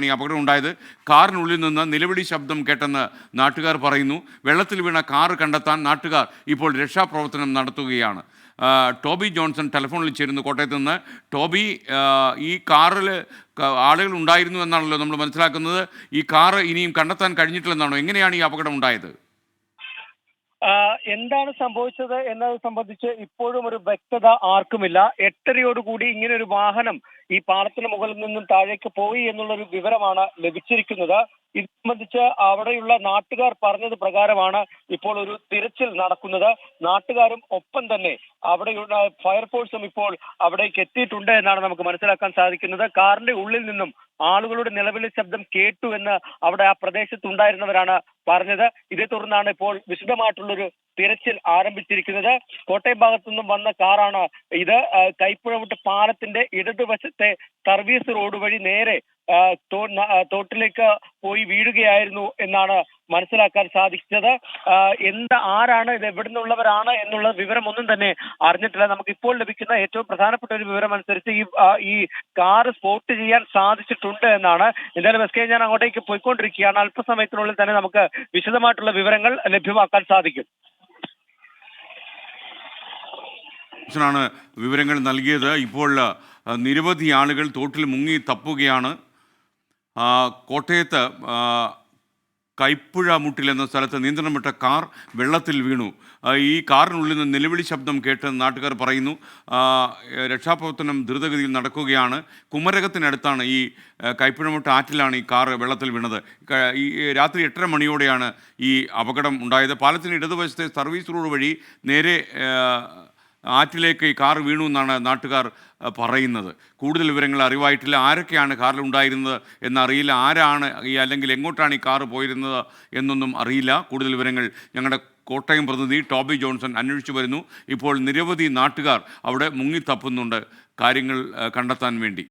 തന്നെയാണ് ഈ അപകടം ഉണ്ടായത്. കാറിനുള്ളിൽ നിന്ന് നിലവിളി ശബ്ദം കേട്ടെന്ന് നാട്ടുകാർ പറയുന്നു. വെള്ളത്തിൽ വീണ കാർ കണ്ടെത്താൻ നാട്ടുകാർ ഇപ്പോൾ രക്ഷാപ്രവർത്തനം നടത്തുകയാണ്. ടോബി ജോൺസൺ ടെലിഫോണിൽ ചേരുന്നു കോട്ടയത്ത് നിന്ന്. ടോബി ഈ കാറിൽ ആളുകൾ ഉണ്ടായിരുന്നു എന്നാണല്ലോ നമ്മൾ മനസ്സിലാക്കുന്നത്. ഈ കാറ് ഇനിയും കണ്ടെത്താൻ കഴിഞ്ഞിട്ടില്ലെന്നാണോ? എങ്ങനെയാണ് ഈ അപകടം ഉണ്ടായത്? എന്താണ് സംഭവിച്ചത് എന്നത് സംബന്ധിച്ച് ഇപ്പോഴും ഒരു വ്യക്തത ആർക്കുമില്ല. എട്ടരയോടുകൂടി ഇങ്ങനെ ഒരു വാഹനം ഈ പാലത്തിന് മുകളിൽ നിന്നും താഴേക്ക് പോയി എന്നുള്ളൊരു വിവരമാണ് ലഭിച്ചിരിക്കുന്നത്. ഇത് സംബന്ധിച്ച് അവിടെയുള്ള നാട്ടുകാർ പറഞ്ഞത് പ്രകാരമാണ് ഇപ്പോൾ ഒരു തിരച്ചിൽ നടക്കുന്നത്. നാട്ടുകാരും ഒപ്പം തന്നെ അവിടെയുള്ള ഫയർഫോഴ്സും ഇപ്പോൾ അവിടേക്ക് എത്തിയിട്ടുണ്ട് എന്നാണ് നമുക്ക് മനസ്സിലാക്കാൻ സാധിക്കുന്നത്. കാറിന്റെ ഉള്ളിൽ നിന്നും ആളുകളുടെ നിലവിളി ശബ്ദം കേട്ടു എന്ന് അവിടെ ആ പ്രദേശത്തുണ്ടായിരുന്നവരാണ് പറഞ്ഞത്. ഇതേ തുടർന്നാണ് ഇപ്പോൾ വിശദമായിട്ടുള്ളൊരു തിരച്ചിൽ ആരംഭിച്ചിരിക്കുന്നത്. കോട്ടയം ഭാഗത്തു നിന്നും വന്ന കാറാണ് ഇത്. കൈപ്പുഴവിട്ട് പാലത്തിന്റെ ഇടതുവശത്തെ സർവീസ് റോഡ് വഴി നേരെ തോട്ടിലേക്ക് പോയി വീഴുകയായിരുന്നു എന്നാണ് മനസ്സിലാക്കാൻ സാധിച്ചത്. എന്ത് ആരാണ് ഇത് എവിടെ നിന്നുള്ളവരാണ് എന്നുള്ള വിവരം ഒന്നും തന്നെ അറിഞ്ഞിട്ടില്ല. നമുക്ക് ഇപ്പോൾ ലഭിക്കുന്ന ഏറ്റവും പ്രധാനപ്പെട്ട ഒരു വിവരം അനുസരിച്ച് ഈ ഈ കാറ് സ്പോട്ട് ചെയ്യാൻ സാധിച്ചിട്ടുണ്ട് എന്നാണ്. എന്തായാലും എസ് കെ ഞാൻ അങ്ങോട്ടേക്ക് പോയിക്കൊണ്ടിരിക്കുകയാണ്. അല്പസമയത്തിനുള്ളിൽ തന്നെ നമുക്ക് വിശദമായിട്ടുള്ള വിവരങ്ങൾ ലഭ്യമാക്കാൻ സാധിക്കും. ാണ് വിവരങ്ങൾ നൽകിയത്. ഇപ്പോൾ നിരവധി ആളുകൾ തോട്ടിൽ മുങ്ങി തപ്പുകയാണ്. കോട്ടയത്ത് കൈപ്പുഴ മുട്ടിൽ എന്ന സ്ഥലത്ത് നിയന്ത്രണം വിട്ട കാർ വെള്ളത്തിൽ വീണു. ഈ കാറിനുള്ളിൽ നിന്ന് നിലവിളി ശബ്ദം കേട്ട് നാട്ടുകാർ പറയുന്നു രക്ഷാപ്രവർത്തനം ദ്രുതഗതിയിൽ നടക്കുകയാണ്. കുമരകത്തിനടുത്താണ് ഈ കൈപ്പുഴമുട്ട ആറ്റിലാണ് ഈ കാർ വെള്ളത്തിൽ വീണത്. ഈ രാത്രി എട്ടര മണിയോടെയാണ് ഈ അപകടം ഉണ്ടായത്. പാലത്തിന് ഇടതുവശത്തെ സർവീസ് റോഡ് വഴി നേരെ ആറ്റിലേക്ക് കാർ വീണു എന്നാണ് നാട്ടുകാർ പറയുന്നത്. കൂടുതൽ വിവരങ്ങൾ അറിവായിട്ടില്ല. ആരൊക്കെയാണ് കാറിൽ ഉണ്ടായിരുന്നത് എന്നറിയില്ല. ആരാണ് ഈ അല്ലെങ്കിൽ എങ്ങോട്ടാണ് ഈ കാർ പോയിരുന്നത് എന്നൊന്നും അറിയില്ല. കൂടുതൽ വിവരങ്ങൾ ഞങ്ങളുടെ കോട്ടയം പ്രതിനിധി ടോബി ജോൺസൺ അന്വേഷിച്ചു വരുന്നു. ഇപ്പോൾ നിരവധി നാട്ടുകാർ അവിടെ മുങ്ങിത്തപ്പുന്നുണ്ട്. കാര്യങ്ങൾ കണ്ടെത്താൻ വേണ്ടി.